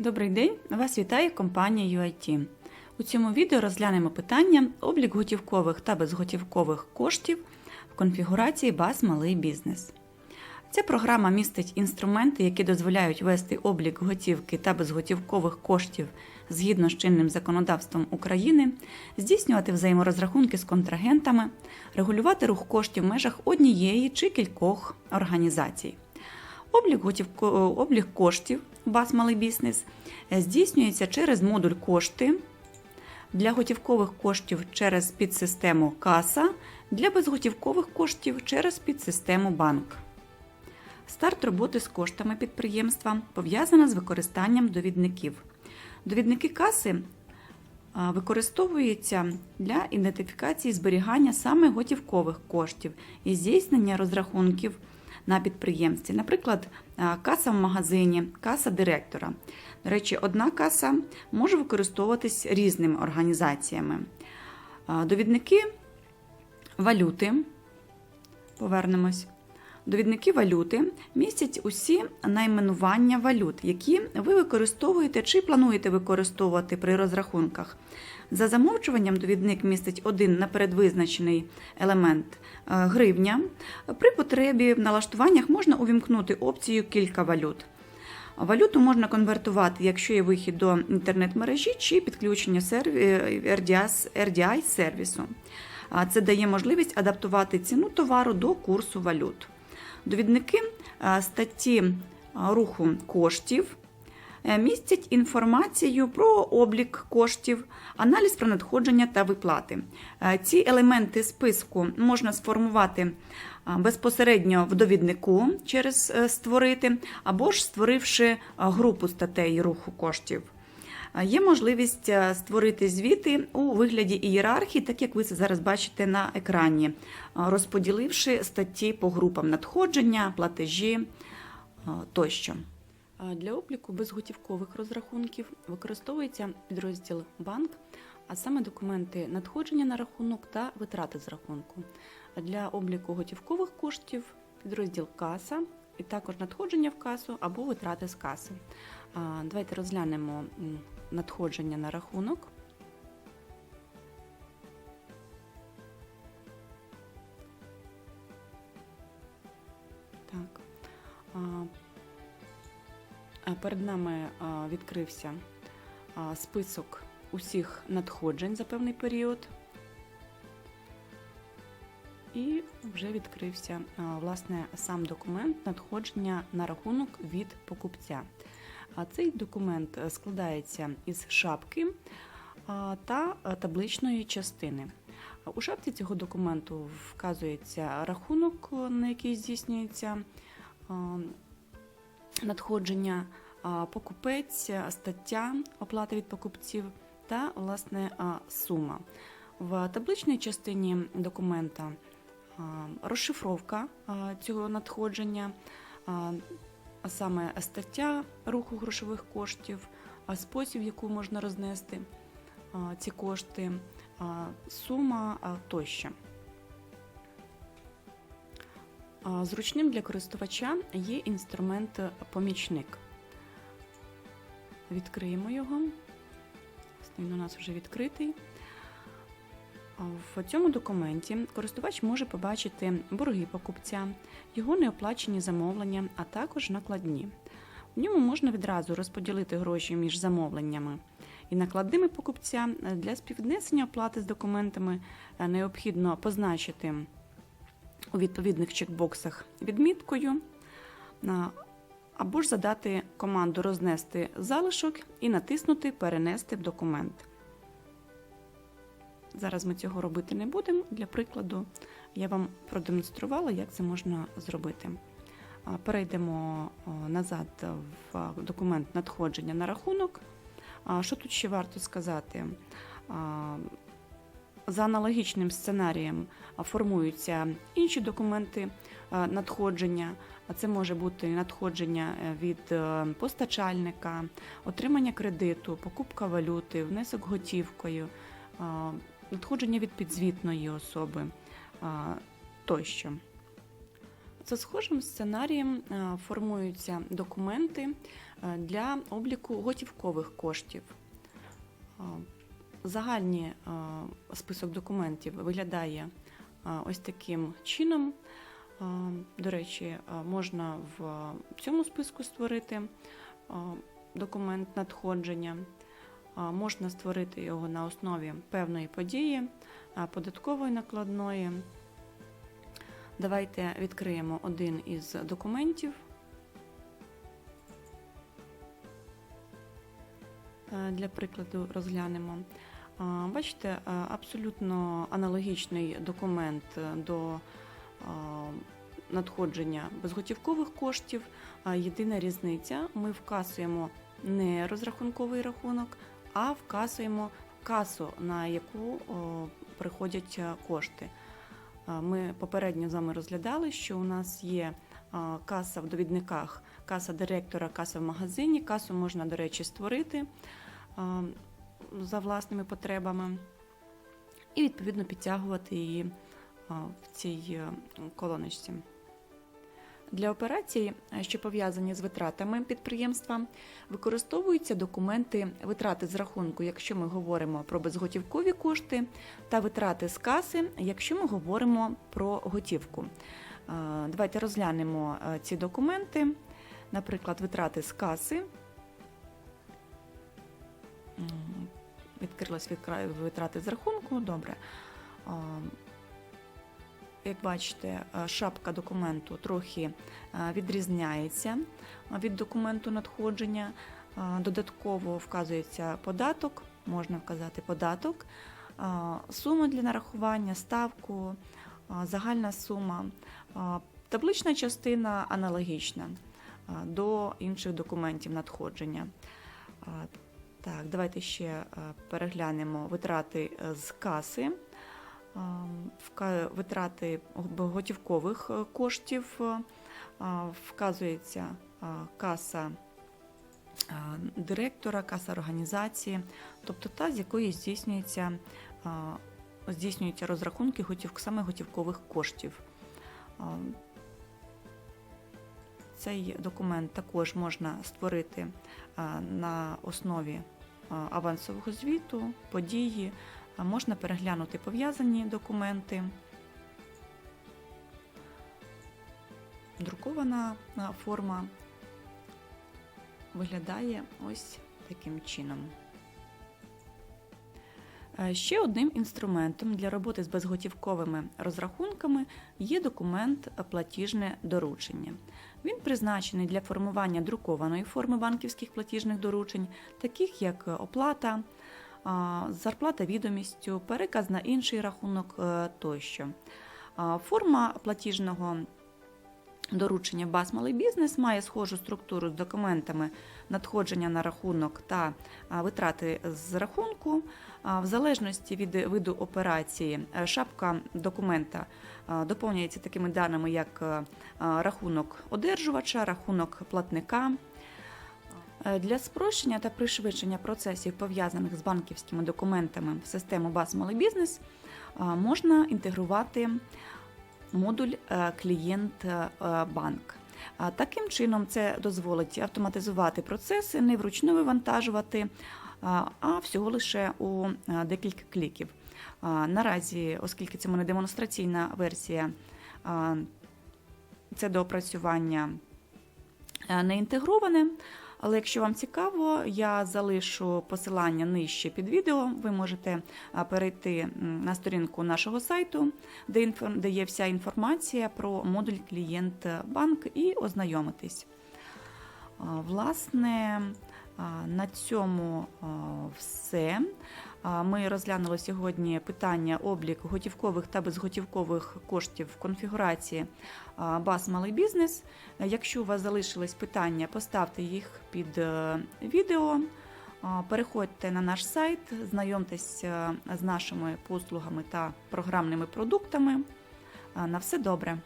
Добрий день! Вас вітає компанія UIT. У цьому відео розглянемо питання облік готівкових та безготівкових коштів в конфігурації БАС Малий бізнес. Ця програма містить інструменти, які дозволяють вести облік готівки та безготівкових коштів згідно з чинним законодавством України, здійснювати взаєморозрахунки з контрагентами, регулювати рух коштів в межах однієї чи кількох організацій. Облік, готівко... облік коштів БАС Малий бізнес здійснюється через модуль кошти для готівкових коштів через підсистему каса, для безготівкових коштів через підсистему банк. Старт роботи з коштами підприємства пов'язана з використанням довідників. Довідники каси використовуються для ідентифікації зберігання саме готівкових коштів і здійснення розрахунків на підприємстві. Наприклад, каса в магазині, каса директора. До речі, одна каса може використовуватись різними організаціями. Довідники валюти. Повернемось. Довідники валюти містять усі найменування валют, які ви використовуєте чи плануєте використовувати при розрахунках. За замовчуванням довідник містить один напередвизначений елемент е, гривня. При потребі в налаштуваннях можна увімкнути опцію кілька валют. Валюту можна конвертувати, якщо є вихід до інтернет-мережі чи підключення RDI сервісу. Це дає можливість адаптувати ціну товару до курсу валют. Довідники е, статті е, руху коштів е, містять інформацію про облік коштів, аналіз про надходження та виплати. Ці елементи списку можна сформувати безпосередньо в довіднику через створити, або ж створивши групу статей руху коштів. Є можливість створити звіти у вигляді ієрархії, так як ви це зараз бачите на екрані, розподіливши статті по групам надходження, платежі тощо. Для обліку безготівкових розрахунків використовується підрозділ банк, а саме документи надходження на рахунок та витрати з рахунку. Для обліку готівкових коштів підрозділ каса і також надходження в касу або витрати з каси. Давайте розглянемо надходження на рахунок. Так. Перед нами відкрився список усіх надходжень за певний період. І вже відкрився власне сам документ надходження на рахунок від покупця. Цей документ складається із шапки та табличної частини. У шапці цього документу вказується рахунок, на який здійснюється надходження, покупець, стаття оплати від покупців та власне сума. В табличній частині документа розшифровка цього надходження а саме стаття руху грошових коштів, спосіб, яку можна рознести ці кошти, сума тощо. Зручним для користувача є інструмент помічник. Відкриємо його. Він у нас вже відкритий. В цьому документі користувач може побачити борги покупця, його неоплачені замовлення, а також накладні. В ньому можна відразу розподілити гроші між замовленнями і накладними покупця. Для співвіднесення оплати з документами необхідно позначити у відповідних чекбоксах відміткою, або ж задати команду рознести залишок і натиснути Перенести в документ. Зараз ми цього робити не будемо. Для прикладу, я вам продемонструвала, як це можна зробити. Перейдемо назад в документ надходження на рахунок. Що тут ще варто сказати? За аналогічним сценарієм формуються інші документи надходження. Це може бути надходження від е, постачальника, отримання кредиту, покупка валюти, внесок готівкою надходження від підзвітної особи тощо. За схожим сценарієм формуються документи для обліку готівкових коштів. Загальний список документів виглядає ось таким чином. До речі, можна в цьому списку створити документ надходження. Можна створити його на основі певної події, податкової накладної. Давайте відкриємо один із документів. Е, Для прикладу розглянемо. Бачите, е, абсолютно аналогічний документ е, до надходження безготівкових коштів. Єдина різниця: ми вказуємо не розрахунковий рахунок, а вказуємо касу, на яку приходять е, кошти. Е, Ми попередньо з вами розглядали, що у нас є е, каса в довідниках, каса директора, каса в магазині. Касу можна, до речі, створити за власними потребами і відповідно підтягувати її в цій колоночці. Для операцій, е, що пов'язані з витратами підприємства, використовуються документи витрати з рахунку, якщо ми говоримо про безготівкові кошти, та витрати з каси, якщо ми говоримо про готівку. Е, Давайте розглянемо е, ці документи, наприклад, витрати з каси. Відкрилась витрати з рахунку. Добре. Як бачите, е, шапка документу трохи е, відрізняється від документу надходження. Е, Додатково вказується податок, можна вказати податок, сума для нарахування, ставку, загальна сума. Таблична частина аналогічна до інших документів надходження. Так, давайте ще переглянемо витрати з каси. Витрати готівкових е, коштів е, вказується каса директора, каса організації, тобто та, з якої здійснюється, здійснюються розрахунки готів, саме готівкових коштів. Цей документ також можна створити на основі авансового звіту, події, можна переглянути пов'язані документи. Друкована е, форма виглядає ось таким чином. Е, Ще одним інструментом для роботи з безготівковими розрахунками є документ платіжне доручення. Він призначений для формування друкованої форми банківських платіжних доручень, таких як оплата, а, зарплата відомістю, переказ на інший рахунок е, тощо. Форма платіжного доручення БАС Малий бізнес має схожу структуру з документами надходження на рахунок та витрати з рахунку. В залежності від виду операції е, шапка документа доповнюється такими даними, як е, рахунок одержувача, рахунок платника. Е, Для спрощення та пришвидшення процесів, пов'язаних з банківськими документами в систему БАС Малий бізнес, можна інтегрувати модуль е, клієнт е, банк. Таким чином, це дозволить автоматизувати процеси, не вручну вивантажувати, а всього лише у е, декілька кліків. Наразі, оскільки це мене демонстраційна версія, це доопрацювання е, не інтегроване. Але якщо вам цікаво, я залишу посилання нижче під відео. Ви можете перейти на сторінку нашого сайту, де, є вся інформація про модуль клієнт банк і ознайомитись. Власне, на цьому все. Ми розглянули сьогодні питання обліку готівкових та безготівкових коштів в конфігурації БАС Малий бізнес. Якщо у вас залишились питання, поставте їх під е, відео. Переходьте на наш сайт, знайомтесь е, з нашими послугами та програмними продуктами. На все добре!